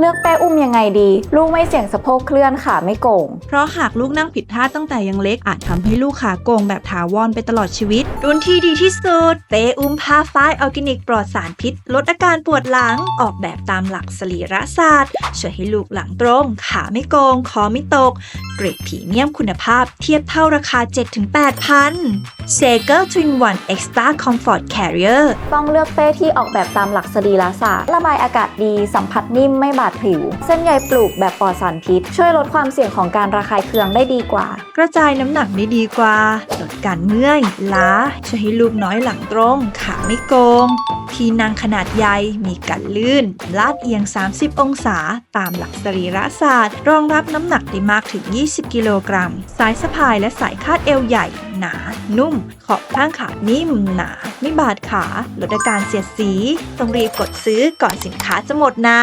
เลือกเป้อุ้มยังไงดี ลูกไม่เสี่ยงสะโพกเคลื่อนขาไม่โก่ง เพราะหากลูกนั่งผิดท่าตั้งแต่ยังเล็กอาจทำให้ลูกขาโกงแบบถาวรไปตลอดชีวิต รุ่นที่ดีที่สุด เปอุ้มผ้าฝ้ายออร์แกนิกปลอดสารพิษ ลดอาการปวดหลังออกแบบตามหลักสรีระศาสตร์ช่วยให้ลูกหลังตรง ขาไม่โกงคอไม่ตก เกรดพรีเมียมคุณภาพเทียบเท่าราคา 7-8พัน เซเกอร์ทวินวันเอ็กซ์ตร้าคอมฟอร์ตแคริเออร์ต้องเลือกเป้ที่ออกแบบตามหลักสรีระศาสตร์ระบายอากาศดี สัมผัสนิ่มไม่บาดผิว เส้นใยปลูกแบบปลอดสารพิษ ช่วยลดความเสี่ยงของการระคายเคืองได้ดีกว่า กระจายน้ำหนักได้ดีกว่า ลดการเมื่อย ล้า ช่วยให้ลูกน้อยหลังตรง ขาไม่โกง ที่นั่งขนาดใหญ่มีกันลื่น ลาดเอียง 30 องศา ตามหลักสรีระศาสตร์ รองรับน้ำหนักได้มากถึง 20 กิโลกรัม สายสะพายและสายคาดเอวใหญ่ หนา นุ่ม ขอบข้างขานิ่มหนา ไม่บาดขา ลดอาการเสียดสี ต้องรีบกดซื้อก่อนสินค้าจะหมดนะ